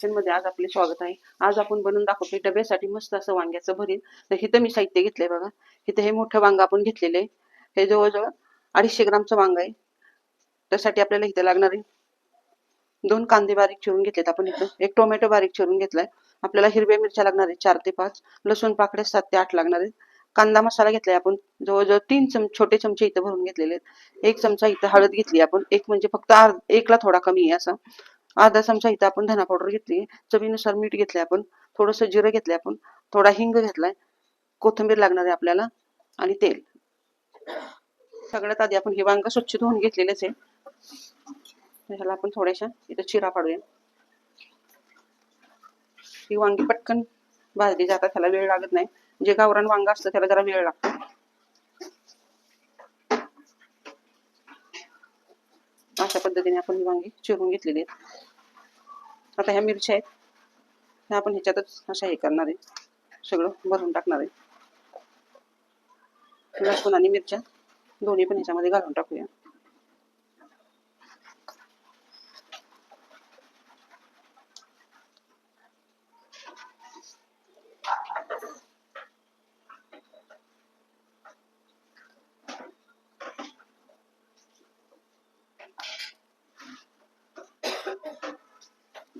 किचनमध्ये आज आपले स्वागत आहे. आज आपण बनवून दाखवतो डब्यासाठी मस्त असं वांग्याचं भरीत. तर हिथं मी साहित्य घेतलंय बघा. इथं हे मोठं वांग आपण घेतलेलं आहे. हे जवळजवळ अडीचशे ग्रामचं वांग आहे. त्यासाठी आपल्याला इथं लागणार आहे दोन कांदे बारीक चिरून घेतलेत आपण इथं. एक टोमॅटो बारीक चिरून घेतलाय. आपल्याला हिरव्या मिरच्या लागणार आहे चार ते पाच. लसूण पाकड्या सात ते आठ लागणार आहेत. कांदा मसाला घेतलाय आपण. जवळजवळ तीन चम छोटे चमचे इथं भरून घेतलेले आहेत. एक चमचा इथं हळद घेतली आपण. एक म्हणजे फक्त अर्ध एकला थोडा कमी आहे असा. अर्धा चमचा इथं आपण धना पावडर घेतली. चवीनुसार मीठ घेतले आपण. थोडंसं जिरं घेतलंय आपण. थोडा हिंग घेतलाय. कोथिंबीर लागणार आहे आपल्याला. आणि तेल. सगळ्यात आधी आपण हे वांग स्वच्छ धुवून घेतलेलेच आहे. ह्याला आपण थोड्याशा इथं चिरा पाडूया. ही वांगी पटकन भाजली जातात. त्याला वेळ लागत नाही. जे गावरान वांग असतं त्याला जरा वेळ लागतो. अशा पद्धतीने आपण ही वांगी चिरून घेतलेली आहेत. आता ह्या मिरच्या आहेत. ह्या आपण ह्याच्यातच अशा हे करणार आहे. सगळं भरून टाकणार आहे. लसूण आणि मिरच्या दोन्ही पण ह्याच्यामध्ये घालून टाकूया.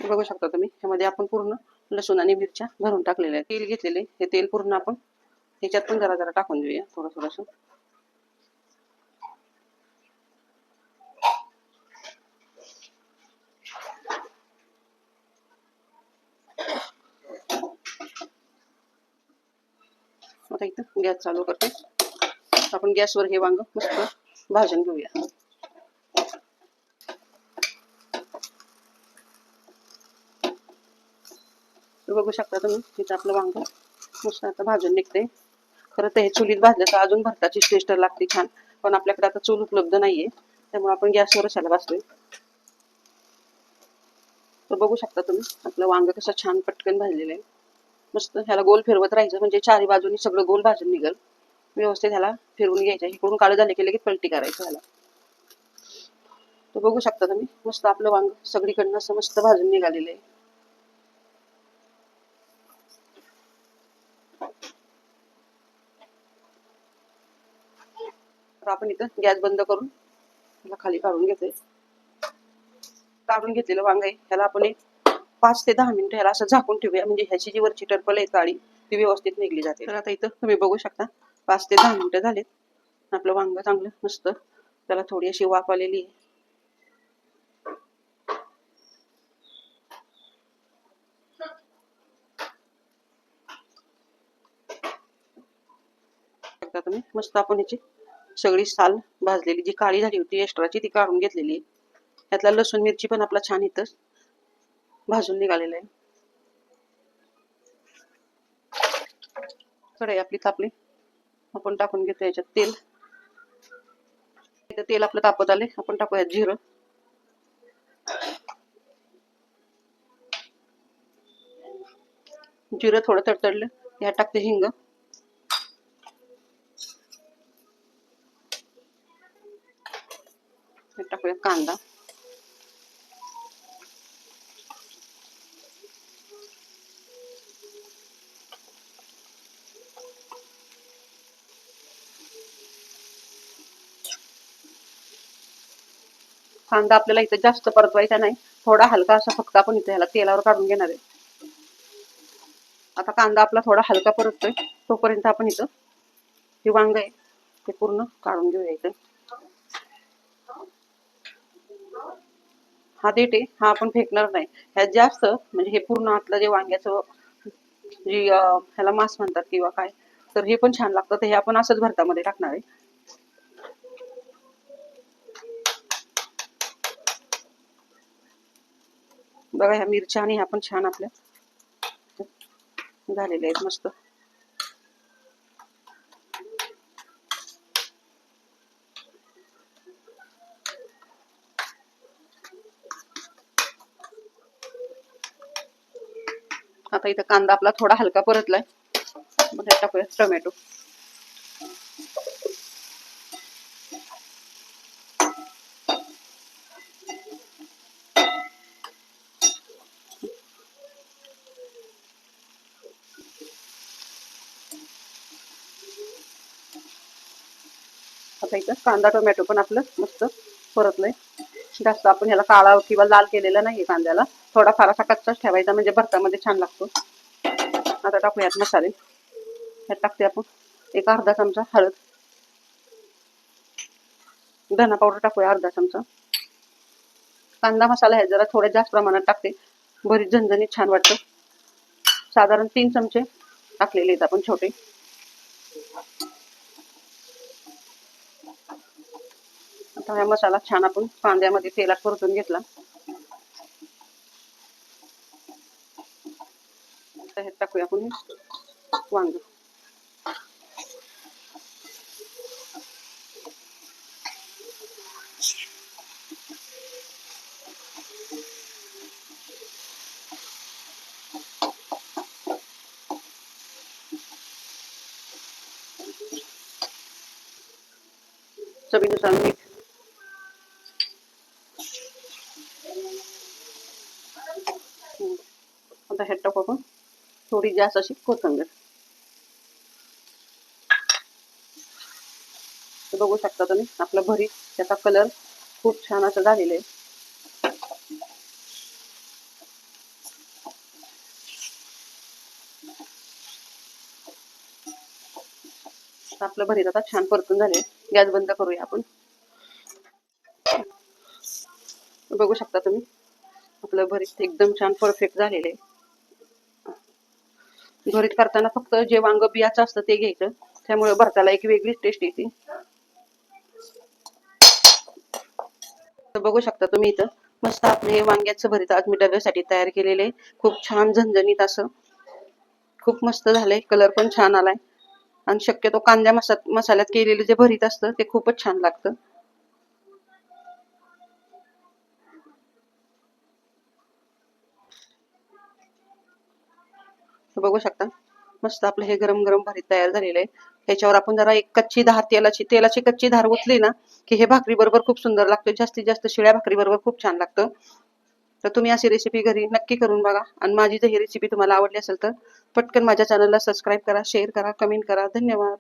बघू शकता तुम्ही. ह्यामध्ये आपण पूर्ण लसूण आणि मिरच्या भरून टाकलेल्या आहेत. तेल घेतलेले. हे तेल पूर्ण आपण ह्याच्यात पण जरा जरा टाकून देऊया. थोडं थोडस आता इथं गॅस चालू करते. आपण गॅसवर हे वांग मस्त भाजून घेऊया. बघू शकता तुम्ही तिथं आपलं वांग मस्त आता भाजून निघते खरं तर हे चुलीत भाजलं तर अजून भरताची टेस्ट लागते छान. पण आपल्याकडे आता चूल उपलब्ध नाहीये त्यामुळे आपण गॅसवर असायला भाजतोय. तर बघू शकता तुम्ही आपलं वांग कसं छान पटकन भाजलेलं आहे. मस्त ह्याला गोल फिरवत राहायचं म्हणजे चारी बाजूनी सगळं गोल भाजून निघल. व्यवस्थित ह्याला फिरवून घ्यायचं इकडून काळं झाले की लगेच पलटी करायचं ह्याला. तर बघू शकता तुम्ही मस्त आपलं वांग सगळीकडनं असं मस्त भाजून निघालेलं आहे. आता आपण इथं गॅस बंद करून ह्याला खाली काढून घेतोय. काढून घेतलेलं वांग आहे. ह्याला आपण एक पाच ते दहा मिनिटं ह्याला असं झाकून ठेवूया. म्हणजे ह्याची जी वरची टर्पल आहे काळी ती व्यवस्थित निघली जाते. तर आता इथं तुम्ही बघू शकता पाच ते दहा मिनिटं झालेत. आपलं वांग चांगलं मस्त. त्याला थोडी अशी वाफ आलेली आहे. बघता तुम्ही मस्त आपण ह्याची सगळी साल भाजलेली जी काळी झाली होती एक्स्ट्राची ती काढून घेतलेली आहे. त्यातला लसूण मिरची पण आपला छान इथंच भाजून निघालेला आहे. कढई आपली तापली. आपण टाकून घेतो याच्यात तेल. तेल आपलं तापत आले आपण टाकूया जिरं. जिरं थोडं तडतडलं. ह्यात टाकते हिंग. टाकूया कांदा. कांदा आपल्याला इथं जास्त परतवायचा नाही. थोडा हलका असा फक्त आपण इथं ह्याला तेलावर काढून घेणार आहे. आता कांदा आपला थोडा हलका परततोय. तोपर्यंत आपण इथं हे वांग आहे ते पूर्ण काढून घेऊया इथं. हा देठ आहे हा आपण फेकणार नाही. ह्यात जास्त म्हणजे हे पूर्ण आतलं जे वांग्याचं जी ह्याला मांस म्हणतात किंवा काय तर हे पण छान लागतं. तर हे आपण असंच भरतामध्ये टाकणार आहे. बघा ह्या मिरच्या आणि ह्या पण छान आपल्या झालेल्या आहेत मस्त. आता इथं कांदा आपला थोडा हलका परतलाय. मग त्यात टाकूया टोमॅटो. आता इथं कांदा टोमॅटो पण आपलं मस्त परतलंय. जास्त आपण ह्याला काळा किंवा लाल केलेला नाहीये कांद्याला. थोडाफार असा कच्चाच ठेवायचा म्हणजे भरतामध्ये छान लागतो. आता टाकूयात मसाले. ह्यात टाकते आपण एक अर्धा चमचा हळद. धना पावडर टाकूया अर्धा चमचा. कांदा मसाला ह्या जरा थोड्या जास्त प्रमाणात टाकते. बरीच झणझणीत छान वाटतं. साधारण तीन चमचे टाकलेले आहेत आपण छोटे. आता हा मसाला छान आपण कांद्यामध्ये तेलात परतून घेतला. आता ह्यात टाकूया आपण हे वांग चवीनुसार मीठ हम्म. आता ह्यात टाकू आपण थोडी जास्त अशी कोथंबीर बघू शकता तुम्ही आपलं भरीत त्याचा कलर खूप छान असं झालेलं आहे. तर आपलं भरीत आता छान परतून झाले गॅस बंद करूया आपण. बघू शकता तुम्ही आपलं भरीत एकदम छान परफेक्ट झालेलं आहे. भरीत करताना फक्त जे वांग बियाचं असतं ते घ्यायचं. त्यामुळे भरताला एक वेगळीच टेस्ट येते. बघू शकता तुम्ही इथं. मस्त आपले हे वांग्याचं भरीत आज मी डब्यासाठी तयार केलेले खूप छान झणझणीत असं. खूप मस्त झालंय. कलर पण छान आलाय. आणि शक्यतो कांद्या मसा मसाल्यात केलेलं जे भरीत असतं ते खूपच छान लागतं. बघू शकता. मस्त आपलं हे गरम गरम भरीत तयार झालेलं आहे. ह्याच्यावर आपण जरा एक कच्ची धार तेलाची तेलाची कच्ची धार ओतली ना की हे भाकरी बरोबर खूप सुंदर लागतं. जास्तीत जास्त शिळ्या भाकरी बरोबर खूप छान लागतं. तर तुम्ही अशी रेसिपी घरी नक्की करून बघा. आणि माझी जर ही रेसिपी तुम्हाला आवडली असेल तर पटकन माझ्या चॅनलला सबस्क्राईब करा शेअर करा कमेंट करा. धन्यवाद.